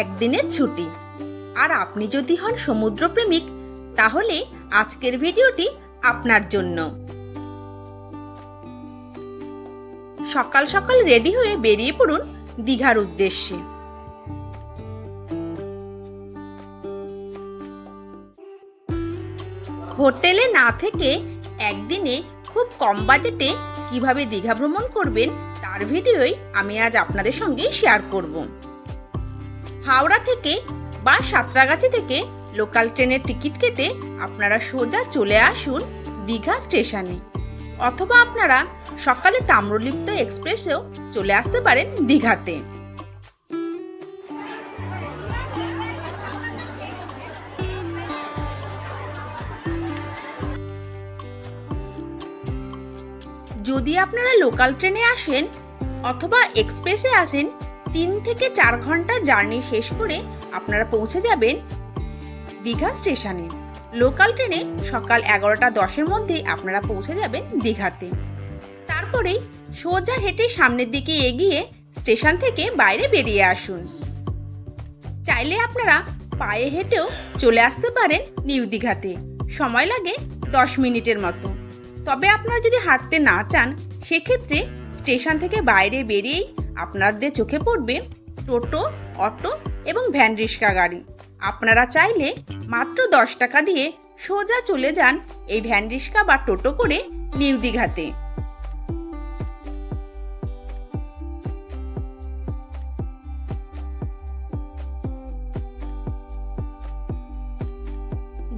একদিনের ছুটি। আর আপনি যদি হন সমুদ্রপ্রেমিক, তাহলে আজকের ভিডিওটি আপনার জন্য। সকাল সকাল রেডি হয়ে বেরিয়ে পড়ুন দীঘার উদ্দেশ্যে। হোটেলে না থেকে একদিনে খুব কম বাজেটে কীভাবে দীঘা ভ্রমণ করবেন, তার ভিডিওই আমি আজ আপনাদের সঙ্গে শেয়ার করব। হাওড়া থেকে বা সাঁতরাগাছি থেকে লোকাল ট্রেনের টিকিট কেটে আপনারা সোজা চলে আসুন দীঘা স্টেশনে। অথবা আপনারা সকালে তাম্রলিপ্ত এক্সপ্রেসেও চলে আসতে পারেন দীঘাতে। যদি আপনারা লোকাল ট্রেনে আসেন অথবা এক্সপ্রেসে আসেন তিন থেকে চার ঘণ্টার জার্নি শেষ করে আপনারা পৌঁছে যাবেন দীঘা স্টেশনে। লোকাল ট্রেনে সকাল এগারোটা দশের মধ্যে আপনারা পৌঁছে যাবেন দীঘাতে। তারপরেই সোজা হেঁটে সামনের দিকে এগিয়ে স্টেশন থেকে বাইরে বেরিয়ে আসুন। চাইলে আপনারা পায়ে হেঁটেও চলে আসতে পারেন নিউ দীঘাতে। সময় লাগে দশ মিনিটের মতো। তবে আপনারা যদি হাঁটতে না চান, সেক্ষেত্রে স্টেশন থেকে বাইরে বেরিয়েই আপনাদের চোখে পড়বে টোটো, অটো এবং ভ্যান রিক্সা গাড়ি। আপনারা চাইলে মাত্র দশ টাকা দিয়ে সোজা চলে যান এই ভ্যান রিক্সা বা টোটো করে নিউ দীঘাতে।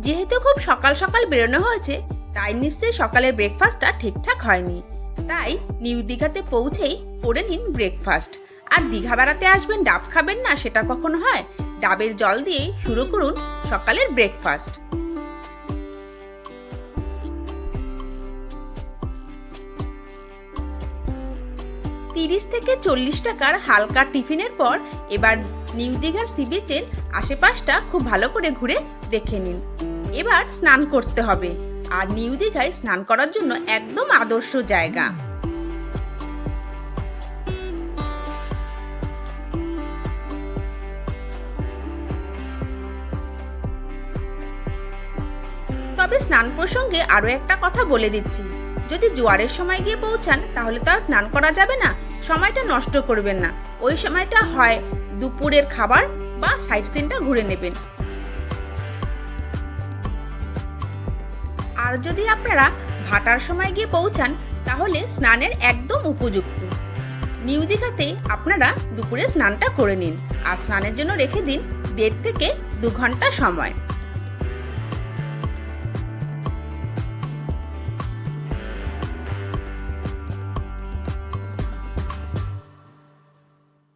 যেহেতু খুব সকাল সকাল বেরোনো হয়েছে, তাই নিশ্চয়ই সকালের ব্রেকফাস্টটা ঠিকঠাক হয়নি। তাই নিউ দীঘাতে পৌঁছেই করে নিন ব্রেকফাস্ট আর দীঘা বেড়াতে আসবেন, ডাব খাবেন না, সেটা কখনো হয়? ডাবের জল দিয়ে শুরু করুন সকালের ব্রেকফাস্ট তিরিশ থেকে চল্লিশ টাকার হালকা টিফিনের পর এবার নিউ দীঘার সি বিচের আশেপাশটা খুব ভালো করে ঘুরে দেখে নিন। এবার স্নান করতে হবে। আর নিউ দীঘায় স্নান করার জন্য একদম আদর্শ জায়গা। তবে স্নান প্রসঙ্গে আরও একটা কথা বলে দিচ্ছি। যদি জোয়ারের সময় গিয়ে পৌঁছান, তাহলে তো আর স্নান করা যাবে না। সময়টা নষ্ট করবেন না। ওই সময়টা হয় দুপুরের খাবার বা সাইট সিনটা ঘুরে নেবেন। আর যদি আপনারা ভাটার সময় গিয়ে পৌঁছান, তাহলে স্নানের একদম উপযুক্ত। নিউ দীঘাতে আপনারা দুপুরে স্নানটা করে নিন আর স্নানের জন্য রেখে দিন দেড় থেকে দু ঘণ্টা সময়।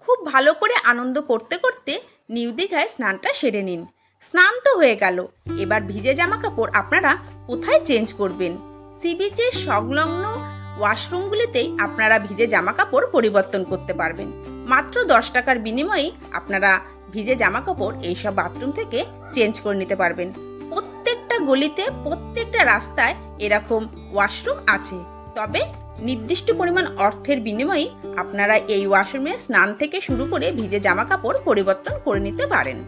খুব ভালো করে আনন্দ করতে করতে নিউ দীঘায় স্নানটা সেরে নিন। স্নান তো হয়ে গেল। এবার ভিজে জামা কাপড় আপনারা কোথায় চেঞ্জ করবেন? সি বিচের সংলগ্ন ওয়াশরুমগুলিতেই আপনারা ভিজে জামা কাপড় পরিবর্তন করতে পারবেন। মাত্র দশ টাকার বিনিময়ে আপনারা ভিজে জামা কাপড় এইসব বাথরুম থেকে চেঞ্জ করে নিতে পারবেন। প্রত্যেকটা গলিতে, প্রত্যেকটা রাস্তায় এরকম ওয়াশরুম আছে। তবে নির্দিষ্ট পরিমাণ অর্থের বিনিময়ে আপনারা এই ওয়াশরুমে স্নান থেকে শুরু করে ভিজে জামা কাপড় পরিবর্তন করে নিতে পারেন।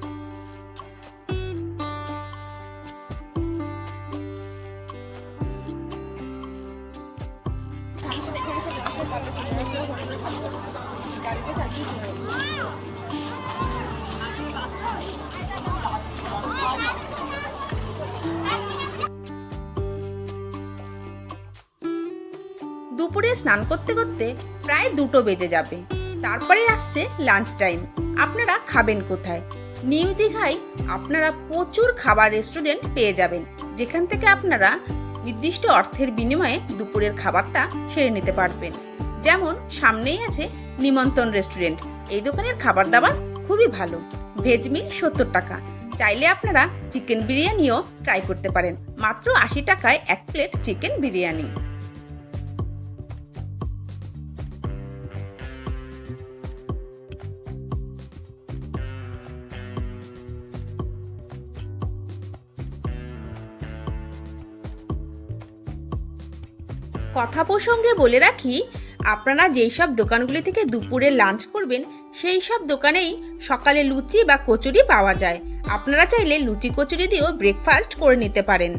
দুপুরে স্নান করতে করতে প্রায় দুটো বেজে যাবে। তারপরে আসছে লাঞ্চ টাইম আপনারা খাবেন কোথায়? নিউ দীঘায় আপনারা প্রচুর খাবার রেস্টুরেন্ট পেয়ে যাবেন, যেখান থেকে আপনারা নির্দিষ্ট অর্থের বিনিময়ে দুপুরের খাবারটা সেরে নিতে পারবেন। যেমন সামনেই আছে নিমন্ত্রণ রেস্টুরেন্ট এই দোকানের খাবার দাবার খুবই ভালো। ভেজ মিল সত্তর টাকা। চাইলে আপনারা চিকেন বিরিয়ানিও ট্রাই করতে পারেন। মাত্র আশি টাকায় এক প্লেট চিকেন বিরিয়ানি। কথা প্রসঙ্গে বলে রাখি, আপনারা যেই সব দোকানগুলি থেকে দুপুরে লাঞ্চ করবেন সেই সব দোকানেই সকালে লুচি বা কচুরি পাওয়া যায়। আপনারা চাইলে লুচি কচুরি দিয়েও ব্রেকফাস্ট করে নিতে পারেন।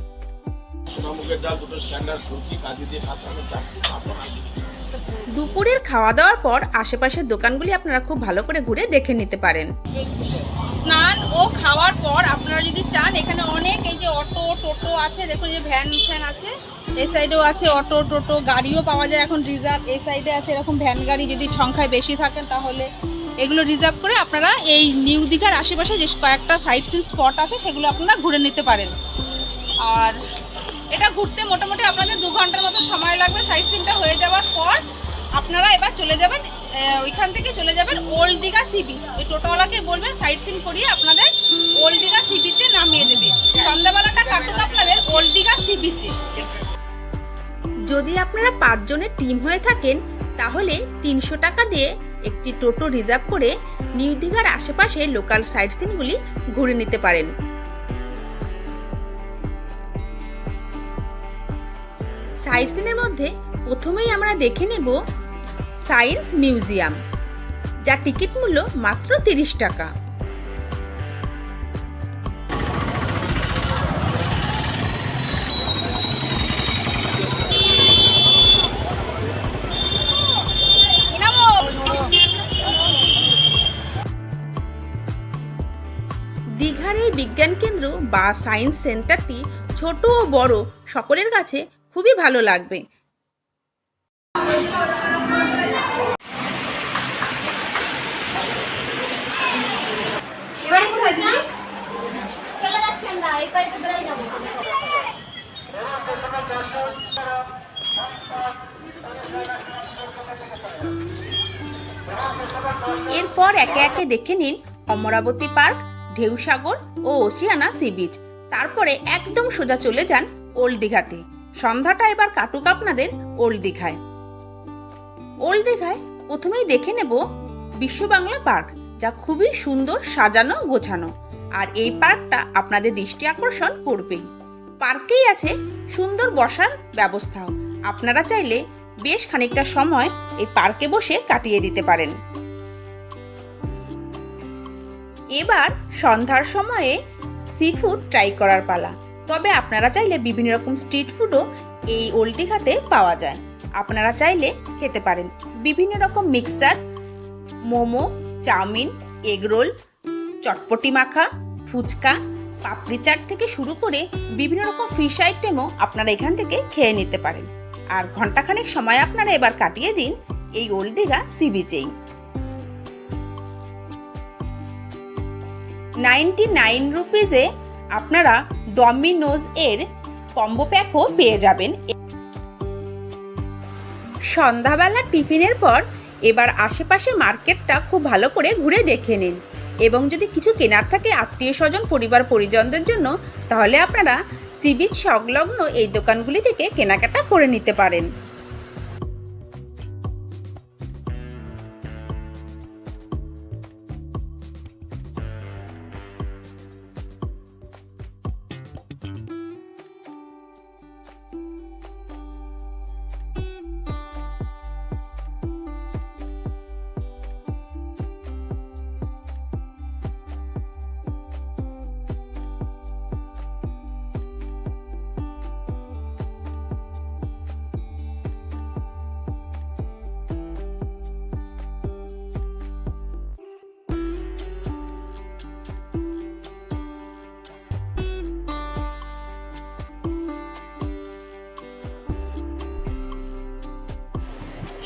দুপুরের খাওয়া দাওয়ার পর আশেপাশের দোকানগুলি আপনারা খুব ভালো করে ঘুরে দেখে নিতে পারেন। স্নান ও খাওয়ার পর আপনারা যদি চান, এখানে অনেক এই যে অটো, টোটো আছে, দেখুন যে ভ্যান, ফ্যান আছে। এই সাইডেও আছে অটো, টোটো, গাড়িও পাওয়া যায় এখন রিজার্ভ। এই সাইডে আছে এরকম ভ্যান গাড়ি, যদি সংখ্যায় বেশি থাকেন তাহলে। এগুলো রিজার্ভ করে আপনারা এই নিউ দীঘার আশেপাশে যে কয়েকটা সাইট সিন স্পট আছে, সেগুলো আপনারা ঘুরে নিতে পারেন। আর এটা ঘুরতে মোটামুটি আপনাদের দু ঘণ্টার মতো সময় লাগবে। সাইট সিনটা হয়ে যাওয়ার পর আপনারা এবার চলে যাবেন ওইখান থেকে চলে যাবেন ওল্ড দীঘা সিবি ওই টোটোওয়ালাকে বলবেন সাইট সিন করিয়ে আপনাদের ওল্ড দীঘা সিবিতে নামিয়ে দেবে। সন্ধ্যাবেলাটা কাটুক আপনাদের ওল্ড দীঘা সিবিতে যদি আপনারা পাঁচজনের টিম হয়ে থাকেন, তাহলে তিনশো টাকা দিয়ে একটি টোটো রিজার্ভ করে নিউ দীঘার আশেপাশে লোকাল সাইট সিনগুলি ঘুরে নিতে পারেন। সাইট সিনের মধ্যে প্রথমেই আমরা দেখে নেব সায়েন্স মিউজিয়াম, যার টিকিট মূল্য মাত্র তিরিশ টাকা। দীঘার এই বিজ্ঞান কেন্দ্র বা সায়েন্স সেন্টারটি ছোট ও বড়, সকলের কাছে খুবই ভালো লাগবে। এরপর একে একে দেখে নিন অমরাবতী পার্ক ঢেউসাগর ও ওসিয়ানা সি বিচ। তারপরে একদম সোজা চলে যান ওল্ড দীঘাতে। সন্ধ্যাটা এবার কাটুক আপনাদের ওল্ড দীঘায়। ওল্ড দীঘায় প্রথমেই দেখে নেব বিশ্ব বাংলা পার্ক, যা খুবই সুন্দর সাজানো, গোছানো। আর এই পার্কটা আপনাদের দৃষ্টি আকর্ষণ করবেই। পার্কেই আছে সুন্দর বসার ব্যবস্থাও। আপনারা চাইলে বেশ খানিকটা সময় এই পার্কে বসে কাটিয়ে দিতে পারেন। এবার সন্ধ্যার সময়ে সি ফুড ট্রাই করার পালা। তবে আপনারা চাইলে বিভিন্ন রকম স্ট্রিট ফুডও এই ওল্ড দীঘাতে পাওয়া যায়। আপনারা চাইলে খেতে পারেন। বিভিন্ন রকম mixture momo, chow mein egg roll চটপটি মাখা, ফুচকা, পাপড়ি চাট থেকে শুরু করে বিভিন্ন রকম ফিশ আইটেমও আপনারা এখান থেকে খেয়ে নিতে পারেন। আর ঘন্টাখানেক সময় আপনারা এবার কাটিয়ে দিন এই ওল্ড দীঘা সি বিচেই। নাইনটি নাইন রুপিজে আপনারা ডমিনোজ এর কম্বো প্যাকও পেয়ে যাবেন। সন্ধ্যাবেলা টিফিনের পর এবার আশেপাশে মার্কেটটা খুব ভালো করে ঘুরে দেখে নিন এবং যদি কিছু কেনার থাকে আত্মীয় স্বজন, পরিবার, পরিজনদের জন্য, তাহলে আপনারা সি বিচ সংলগ্ন এই দোকানগুলি থেকে কেনাকাটা করে নিতে পারেন।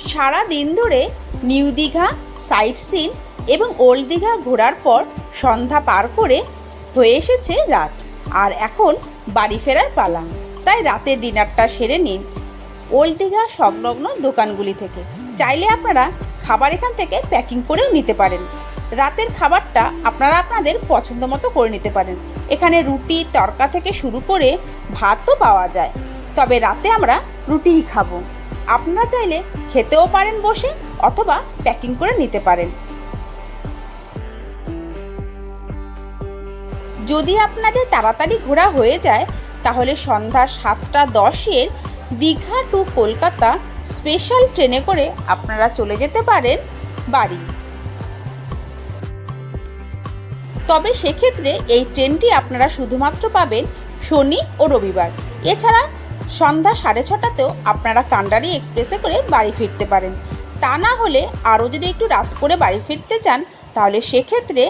সারা দিন ধরে নিউ দীঘা, সাইট সিন এবং ওল্ড দীঘা ঘোরার পর সন্ধ্যা পার করে হয়ে এসেছে রাত। আর এখন বাড়ি ফেরার পালা। তাই রাতের ডিনারটা সেরে নিন ওল্ড দীঘা সংলগ্ন দোকানগুলি থেকে। চাইলে আপনারা খাবার এখান থেকে প্যাকিং করেও নিতে পারেন। রাতের খাবারটা আপনারা আপনাদের পছন্দ মতো করে নিতে পারেন। এখানে রুটি, তরকা থেকে শুরু করে ভাতও পাওয়া যায়। তবে রাতে আমরা রুটিই খাব। আপনারা চাইলে খেতেও পারেন বসে অথবা প্যাকিং করে নিতে পারেন। যদি আপনাদের তাড়াতাড়ি ঘোরা হয়ে যায়, তাহলে সন্ধ্যা সাতটা দশের দীঘা টু কলকাতা স্পেশাল ট্রেনে করে আপনারা চলে যেতে পারেন বাড়ি। তবে সেক্ষেত্রে এই ট্রেনটি আপনারা শুধুমাত্র পাবেন শনি ও রবিবার। এছাড়া সন্ধ্যা সাড়ে ছটাতেও আপনারা কান্ডারি এক্সপ্রেসে করে বাড়ি ফিরতে পারেন। তা না হলে আরও যদি একটু রাত করে বাড়ি ফিরতে চান, তাহলে সেক্ষেত্রে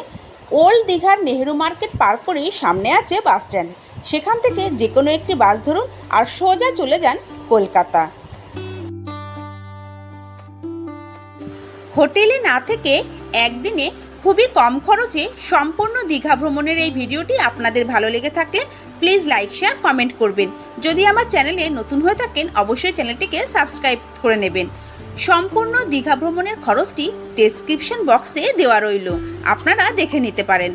ওল্ড দীঘার নেহেরু মার্কেট পার করেই সামনে আছে বাস স্ট্যান্ড। সেখান থেকে যে কোনো একটি বাস ধরুন আর সোজা চলে যান কলকাতা। হোটেলে না থেকে একদিনে খুবই কম খরচে সম্পূর্ণ দীঘা ভ্রমণের এই ভিডিওটি আপনাদের ভালো লেগে থাকলে প্লিজ লাইক, শেয়ার, কমেন্ট করবেন। যদি আমার চ্যানেলে নতুন হয়ে থাকেন, অবশ্যই চ্যানেলটিকে সাবস্ক্রাইব করে নেবেন। সম্পূর্ণ দীঘা ভ্রমণের খরচটি ডেসক্রিপশন বক্সে দেওয়া রইল। আপনারা দেখে নিতে পারেন।